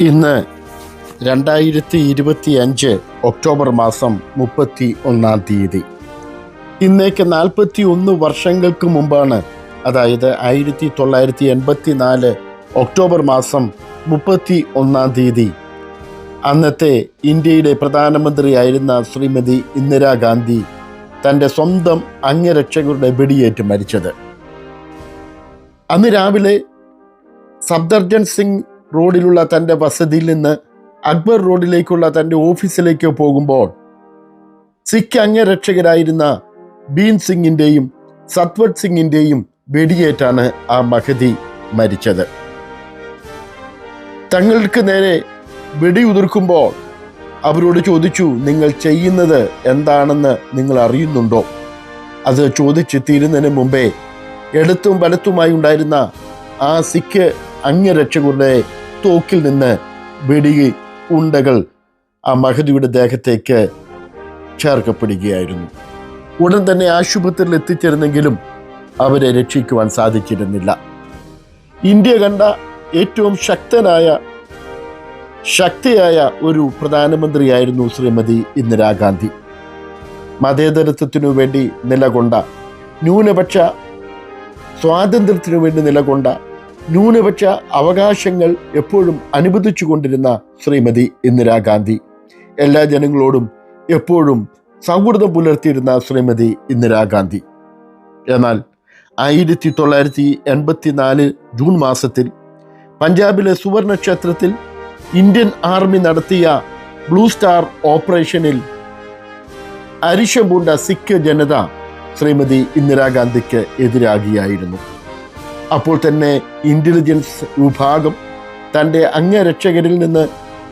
ഇന്ന് രണ്ടായിരത്തി ഇരുപത്തി അഞ്ച് ഒക്ടോബർ മാസം മുപ്പത്തി ഒന്നാം തീയതി. ഇന്നേക്ക് നാൽപ്പത്തി ഒന്ന് വർഷങ്ങൾക്ക് മുമ്പാണ് അതായത് ആയിരത്തി തൊള്ളായിരത്തി എൺപത്തി നാല് ഒക്ടോബർ മാസം മുപ്പത്തി ഒന്നാം തീയതി. അന്നത്തെ ഇന്ത്യയുടെ പ്രധാനമന്ത്രിയായിരുന്ന ശ്രീമതി ഇന്ദിരാഗാന്ധി തന്റെ സ്വന്തം അംഗരക്ഷകരുടെ വെടിയേറ്റ് മരിച്ചത്. അന്ന് രാവിലെ സബ്ദർജൻ സിംഗ് റോഡിലുള്ള തന്റെ വസതിയിൽ നിന്ന് അക്ബർ റോഡിലേക്കുള്ള തന്റെ ഓഫീസിലേക്ക് പോകുമ്പോൾ സിഖ് അംഗരക്ഷകരായിരുന്ന ബീൻ സിംഗിന്റെയും സത്വത് സിംഗിന്റെയും വെടിയേറ്റാണ് ആ മഹതി മരിച്ചത്. തങ്ങൾക്ക് നേരെ വെടിയുതിർക്കുമ്പോൾ അവരോട് ചോദിച്ചു നിങ്ങൾ ചെയ്യുന്നത് എന്താണെന്ന് നിങ്ങൾ അറിയുന്നുണ്ടോ? അത് ചോദിച്ച് തീരുന്നതിന് മുമ്പേ എടുത്തും വലത്തുമായി ഉണ്ടായിരുന്ന ആ സിഖ് അംഗരക്ഷകരുടെ തോക്കിൽ നിന്ന് വെടി ഉണ്ടകൾ ആ മഹദിയുടെ ദേഹത്തേക്ക് ചേർക്കപ്പെടുകയായിരുന്നു. ഉടൻ തന്നെ ആശുപത്രിയിൽ എത്തിച്ചേർന്നെങ്കിലും അവരെ രക്ഷിക്കുവാൻ സാധിച്ചിരുന്നില്ല. ഇന്ത്യ കണ്ട ഏറ്റവും ശക്തനായ ശക്തിയായ ഒരു പ്രധാനമന്ത്രിയായിരുന്നു ശ്രീമതി ഇന്ദിരാഗാന്ധി മതേതരത്വത്തിനു വേണ്ടി നിലകൊണ്ട ന്യൂനപക്ഷ സ്വാതന്ത്ര്യത്തിനു വേണ്ടി നിലകൊണ്ട ന്യൂനപക്ഷ അവകാശങ്ങൾ എപ്പോഴും അനുവദിച്ചു കൊണ്ടിരുന്ന ശ്രീമതി ഇന്ദിരാഗാന്ധി എല്ലാ ജനങ്ങളോടും എപ്പോഴും സൗഹൃദം പുലർത്തിയിരുന്ന ശ്രീമതി ഇന്ദിരാഗാന്ധി എന്നാൽ ആയിരത്തി തൊള്ളായിരത്തി എൺപത്തി നാല് ജൂൺ മാസത്തിൽ പഞ്ചാബിലെ സുവർണ ക്ഷേത്രത്തിൽ ഇന്ത്യൻ ആർമി നടത്തിയ ബ്ലൂ സ്റ്റാർ ഓപ്പറേഷനിൽ അരിശം പൂണ്ട സിഖ് ജനത ശ്രീമതി ഇന്ദിരാഗാന്ധിക്ക് എതിരാകിയായിരുന്നു. അപ്പോൾ തന്നെ ഇന്റലിജൻസ് വിഭാഗം തന്റെ അംഗരക്ഷകരിൽ നിന്ന്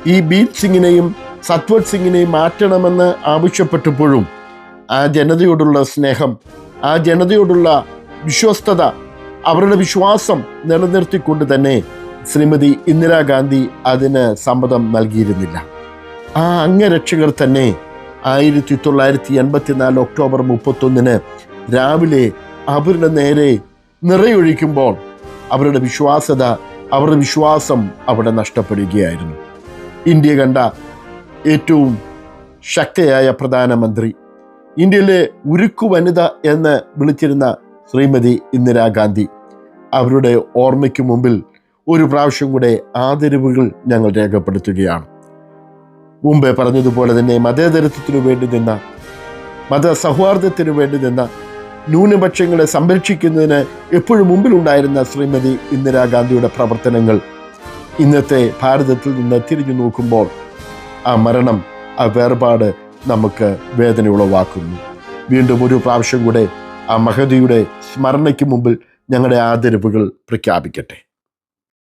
ഈ ബീത് സിംഗിനെയും സത്വത് സിംഗിനെയും മാറ്റണമെന്ന് ആവശ്യപ്പെട്ടപ്പോഴും ആ ജനതയോടുള്ള സ്നേഹം ആ ജനതയോടുള്ള വിശ്വസ്തത അവരുടെ വിശ്വാസം നിലനിർത്തിക്കൊണ്ട് തന്നെ ശ്രീമതി ഇന്ദിരാഗാന്ധി അതിന് സമ്മതം നൽകിയിരുന്നില്ല. ആ അംഗരക്ഷകർ തന്നെ ആയിരത്തി തൊള്ളായിരത്തി എൺപത്തിനാല് ഒക്ടോബർ മുപ്പത്തൊന്നിന് രാവിലെ അവരുടെ നേരെ നിറയൊഴിക്കുമ്പോൾ അവരുടെ വിശ്വാസത അവരുടെ വിശ്വാസം അവിടെ നഷ്ടപ്പെടുകയായിരുന്നു. ഇന്ത്യ കണ്ട ഏറ്റവും ശക്തയായ പ്രധാനമന്ത്രി ഇന്ത്യയിലെ ഉരുക്കു വനിത എന്ന് വിളിച്ചിരുന്ന ശ്രീമതി ഇന്ദിരാഗാന്ധി അവരുടെ ഓർമ്മയ്ക്ക് മുമ്പിൽ ഒരു പ്രാവശ്യം കൂടെ ആദരവുകൾ ഞങ്ങൾ രേഖപ്പെടുത്തുകയാണ്. മുമ്പേ പറഞ്ഞതുപോലെ തന്നെ മതേതരത്വത്തിനു വേണ്ടി നിന്ന മത മതസൗഹാർദ്ദത്തിനു വേണ്ടി നിന്ന ന്യൂനപക്ഷങ്ങളെ സംരക്ഷിക്കുന്നതിന് എപ്പോഴും മുമ്പിലുണ്ടായിരുന്ന ശ്രീമതി ഇന്ദിരാഗാന്ധിയുടെ പ്രവർത്തനങ്ങൾ ഇന്നത്തെ ഭാരതത്തിൽ നിന്ന് തിരിഞ്ഞു നോക്കുമ്പോൾ ആ മരണം ആ വേർപാട് നമുക്ക് വേദന ഉളവാക്കുന്നു. വീണ്ടും ഒരു പ്രാവശ്യം കൂടെ ആ മഹതിയുടെ സ്മരണയ്ക്ക് മുമ്പിൽ ഞങ്ങളുടെ ആദരവുകൾ പ്രഖ്യാപിക്കട്ടെ.